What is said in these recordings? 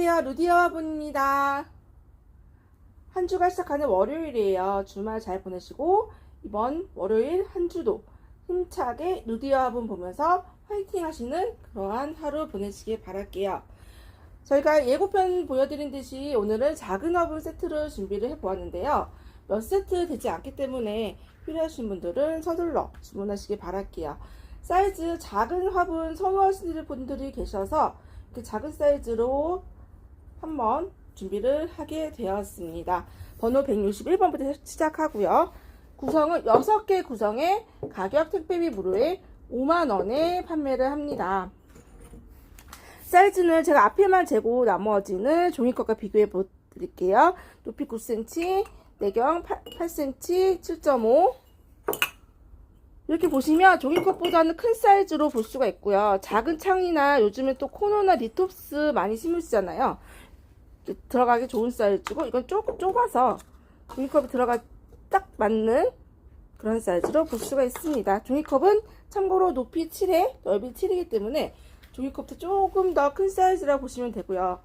안녕하세요. 루디어 화분입니다. 한 주가 시작하는 월요일이에요. 주말 잘 보내시고 이번 월요일 한 주도 힘차게 루디어 화분 보면서 화이팅 하시는 그러한 하루 보내시길 바랄게요. 저희가 예고편 보여드린 듯이 오늘은 작은 화분 세트를 준비를 해보았는데요. 몇 세트 되지 않기 때문에 필요하신 분들은 서둘러 주문하시길 바랄게요. 사이즈 작은 화분 선호하시는 분들이 계셔서 이렇게 작은 사이즈로 한번 준비를 하게 되었습니다. 번호 161번부터 시작하고요. 구성은 6개 구성에 가격 택배비 무료에 5만원에 판매를 합니다. 사이즈는 제가 앞에만 재고 나머지는 종이컵과 비교해 드릴게요. 높이 9cm, 내경 8, 8cm, 7.5 이렇게 보시면 종이컵보다는 큰 사이즈로 볼 수가 있고요. 작은 창이나 요즘에 또 코너나 리톱스 많이 심으시잖아요. 들어가기 좋은 사이즈고 이건 조금 좁아서 종이컵이 들어가 딱 맞는 그런 사이즈로 볼 수가 있습니다. 종이컵은 참고로 높이 7에 넓이 7이기 때문에 종이컵도 조금 더 큰 사이즈라 보시면 되고요.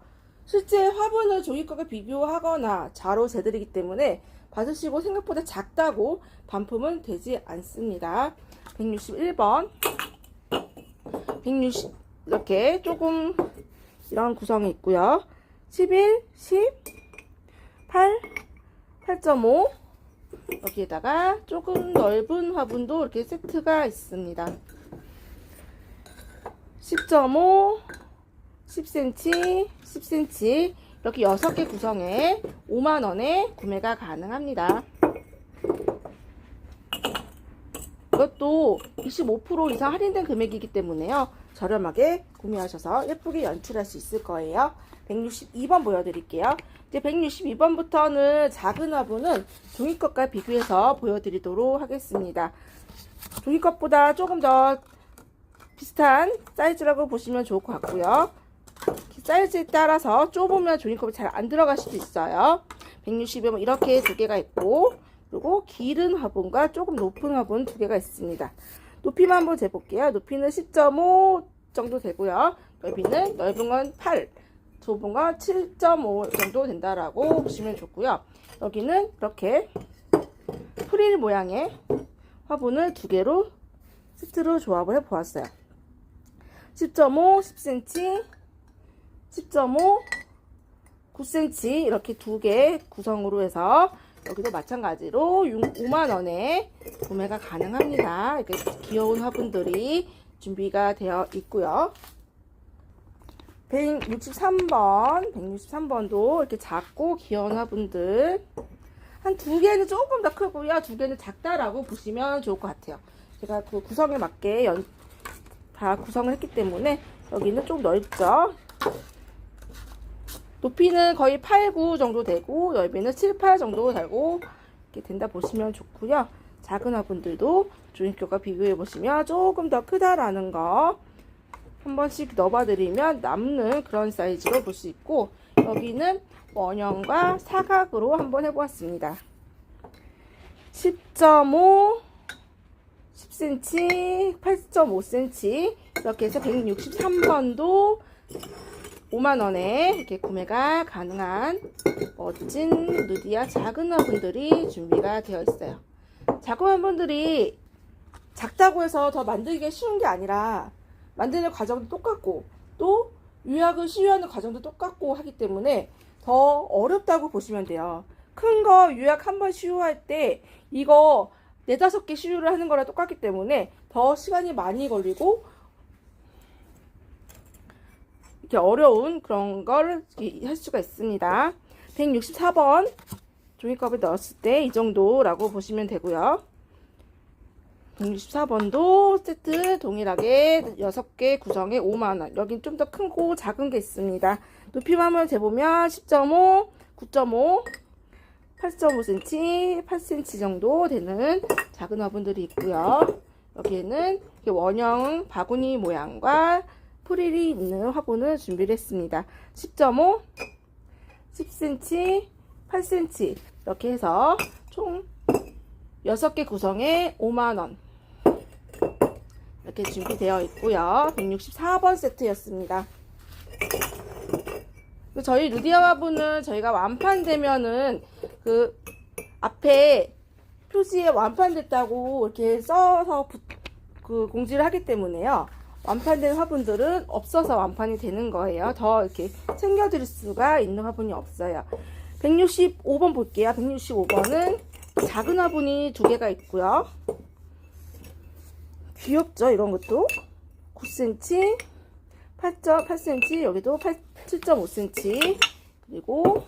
실제 화분을 종이컵에 비교하거나 자로 재드리기 때문에 받으시고 생각보다 작다고 반품은 되지 않습니다. 161번 160 이렇게 조금 이런 구성이 있고요. 11, 10, 8, 8.5 여기에다가 조금 넓은 화분도 이렇게 세트가 있습니다. 10.5, 10cm, 10cm 이렇게 6개 구성에 5만원에 구매가 가능합니다. 이것도 25% 이상 할인된 금액이기 때문에요. 저렴하게 구매하셔서 예쁘게 연출할 수 있을 거예요. 162번 보여드릴게요. 이제 162번부터는 작은 화분은 종이컵과 비교해서 보여드리도록 하겠습니다. 종이컵보다 조금 더 비슷한 사이즈라고 보시면 좋을 것 같고요. 사이즈에 따라서 좁으면 종이컵이 잘 안 들어갈 수도 있어요. 160이면 이렇게 두 개가 있고 그리고 길은 화분과 조금 높은 화분 두 개가 있습니다. 높이만 한번 재볼게요. 높이는 10.5 정도 되고요. 넓이는 넓은 건 8, 좁은 건 7.5 정도 된다라고 보시면 좋고요. 여기는 이렇게 프릴 모양의 화분을 두 개로 세트로 조합을 해 보았어요. 10.5, 10cm, 10.5, 9cm 이렇게 두 개 구성으로 해서 여기도 마찬가지로 5만원에 구매가 가능합니다. 이렇게 귀여운 화분들이 준비가 되어 있고요. 163번, 163번도 이렇게 작고 귀여운 화분들. 한 두 개는 조금 더 크고요. 두 개는 작다라고 보시면 좋을 것 같아요. 제가 그 구성에 맞게 연, 다 구성을 했기 때문에 여기는 좀 넓죠. 높이는 거의 8, 9 정도 되고 넓이는 7, 8 정도 되고 이렇게 된다 보시면 좋고요. 작은 화분들도 종이컵과 비교해 보시면 조금 더 크다라는 거 한 번씩 넣어봐드리면 남는 그런 사이즈로 볼 수 있고 여기는 원형과 사각으로 한번 해보았습니다. 10.5 10cm, 8.5cm 이렇게 해서 163번도 5만원에 이렇게 구매가 가능한 멋진 누디아 작은 화분들이 준비가 되어 있어요. 작은 화분들이 작다고 해서 더 만들기가 쉬운 게 아니라 만드는 과정도 똑같고 또 유약을 시유하는 과정도 똑같고 하기 때문에 더 어렵다고 보시면 돼요. 큰 거 유약 한번 시유할 때 이거 네다섯 개 시유를 하는 거랑 똑같기 때문에 더 시간이 많이 걸리고 이렇게 어려운 그런 걸 할 수가 있습니다. 164번 종이컵에 넣었을 때 이 정도라고 보시면 되고요. 164번도 세트 동일하게 6개 구성에 5만원. 여긴 좀 더 크고 작은 게 있습니다. 높이만 한번 재보면 10.5, 9.5, 8.5cm, 8cm 정도 되는 작은 화분들이 있고요. 여기에는 원형 바구니 모양과 프릴이 있는 화분을 준비를 했습니다. 10.5, 10cm, 8cm 이렇게 해서 총 6개 구성에 5만원 이렇게 준비되어 있고요. 164번 세트였습니다. 저희 루디아 화분은 저희가 완판되면은 그 앞에 표지에 완판됐다고 이렇게 써서 부- 그 공지를 하기 때문에요. 완판된 화분들은 없어서 완판이 되는 거예요. 더 이렇게 챙겨드릴 수가 있는 화분이 없어요. 165번 볼게요. 165번은 작은 화분이 두 개가 있고요. 귀엽죠? 이런 것도 9cm, 8.8cm, 여기도 8, 7.5cm, 그리고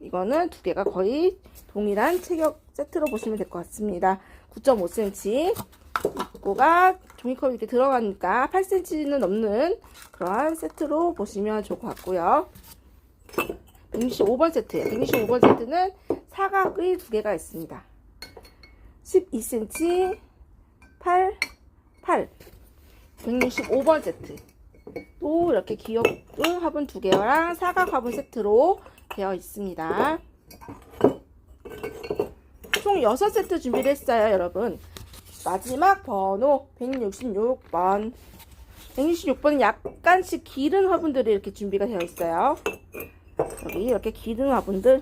이거는 두 개가 거의 동일한 체격 세트로 보시면 될 것 같습니다. 9.5cm, 입구가 종이컵 이렇게 들어가니까 8cm는 넘는 그러한 세트로 보시면 좋을 것 같고요. 165번 세트예요. 165번 세트는 사각의 두 개가 있습니다. 12cm, 8, 8. 165번 세트. 또 이렇게 귀여운 화분 두 개랑 사각 화분 세트로 되어 있습니다. 총 6세트 준비를 했어요, 여러분. 마지막 번호 166번. 166번은 약간씩 기른 화분들이 이렇게 준비가 되어 있어요. 여기 이렇게 기른 화분들.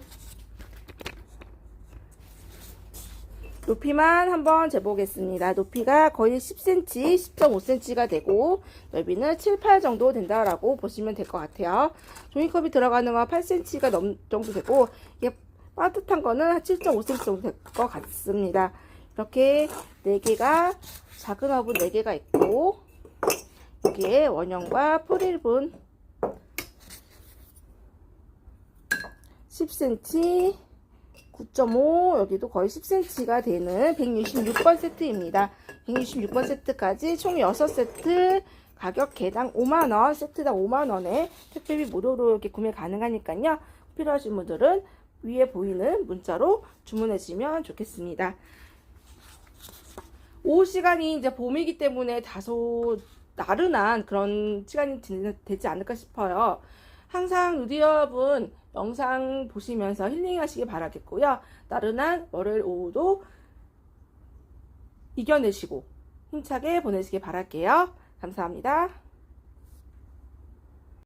높이만 한번 재보겠습니다. 높이가 거의 10cm, 10.5cm가 되고 넓이는 7, 8 정도 된다라고 보시면 될 것 같아요. 종이컵이 들어가는 건 8cm가 넘 정도 되고 이게 빠듯한 거는 한 7.5cm 정도 될 것 같습니다. 이렇게 4개가 작은 화분 4개가 있고 여기에 원형과 프릴분 10cm 9.5 여기도 거의 10cm가 되는 166번 세트입니다. 166번 세트까지 총 6세트 가격 개당 5만원 세트당 5만원에 택배비 무료로 이렇게 구매 가능하니까요. 필요하신 분들은 위에 보이는 문자로 주문해 주시면 좋겠습니다. 오후 시간이 이제 봄이기 때문에 다소 나른한 그런 시간이 되- 되지 않을까 싶어요. 항상 누디 여러분 영상 보시면서 힐링 하시기 바라겠고요. 나른한 월요일 오후도 이겨내시고 힘차게 보내시기 바랄게요. 감사합니다.